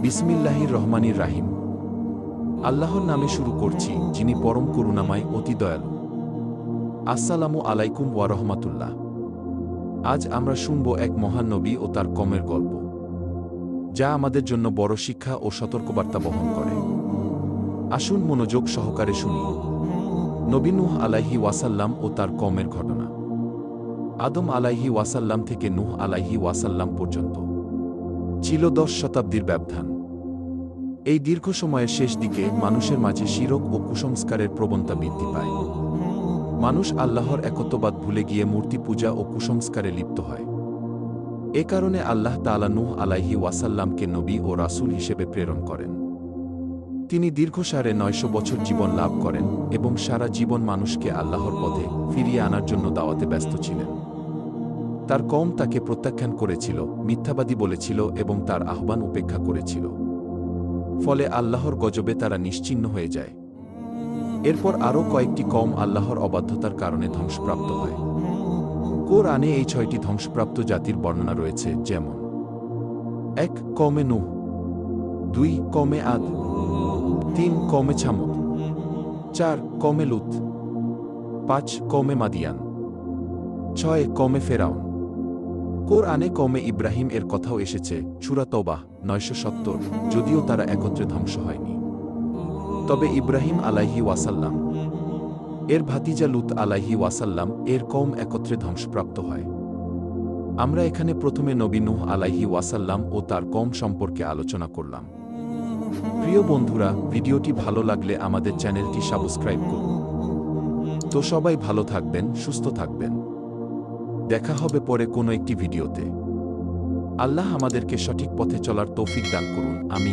বিসমিল্লাহির রহমানির রাহিম। আল্লাহর নামে শুরু করছি, যিনি পরম করুণাময়, অতি দয়ালু। আসসালামু আলাইকুম ওয়া রহমাতুল্লাহ। আজ আমরা শুনব এক মহান নবী ও তার কমের গল্প, যা আমাদের জন্য বড় শিক্ষা ও সতর্কবার্তা বহন করে। আসুন মনোযোগ সহকারে শুনি। নবীনুহ আলাইহি ওয়াসাল্লাম ও তার কমের ঘটনা। আদম আলাইহি ওয়াসাল্লাম থেকে নূহ আলাইহি ওয়াসাল্লাম পর্যন্ত। ছিল দশ শতাব্দীর ব্যবধান। এই দীর্ঘ সময়ের শেষ দিকে মানুষের মাঝে শিরক ও কুসংস্কারের প্রবণতা বৃদ্ধি পায়। মানুষ আল্লাহর একত্ববাদ ভুলে গিয়ে মূর্তি পূজা ও কুসংস্কারে লিপ্ত হয়। এ কারণে আল্লাহ তালা নূহ আলাইহি ওয়াসাল্লামকে নবী ও রাসূল হিসেবে প্রেরণ করেন। তিনি দীর্ঘ সাড়ে নয়শো বছর জীবন লাভ করেন এবং সারা জীবন মানুষকে আল্লাহর পথে ফিরিয়ে আনার জন্য দাওয়াতে ব্যস্ত ছিলেন। তার কম তাকে প্রত্যাখ্যান করেছিল, মিথ্যাবাদী বলেছিল এবং তার আহ্বান উপেক্ষা করেছিল। ফলে আল্লাহর গজবে তারা নিশ্চিহ্ন হয়ে যায়। এরপর আরও কয়েকটি কম আল্লাহর অবাধ্যতার কারণে ধ্বংসপ্রাপ্ত হয়। কোরআনে এই ছয়টি ধ্বংসপ্রাপ্ত জাতির বর্ণনা রয়েছে, যেমন এক কমে নু দুই কমে আদ, তিন কমে ছামুদ, চার কমে লুত, পাঁচ কমে মাদিয়ান, ছয় কমে ফেরাউন। কোরআনে কমে ইব্রাহিম এর কথাও এসেছে সুরাতবাহ নয়শো সত্তর, যদিও তারা একত্রে ধ্বংস হয়নি। তবে ইব্রাহিম আলাইহি ওয়াসাল্লাম, এর ভাতিজা লুত আলাইহি ওয়াসাল্লাম এর কম একত্রে ধ্বংসপ্রাপ্ত হয়। আমরা এখানে প্রথমে নবী নূহ আলাইহি ওয়াসাল্লাম ও তার কম সম্পর্কে আলোচনা করলাম। প্রিয় বন্ধুরা, ভিডিওটি ভালো লাগলে আমাদের চ্যানেলটি সাবস্ক্রাইব করুন। তো সবাই ভালো থাকবেন, সুস্থ থাকবেন। দেখা হবে পরে কোনো একটি ভিডিওতে। আল্লাহ আমাদেরকে সঠিক পথে চলার তৌফিক দান করুন আমি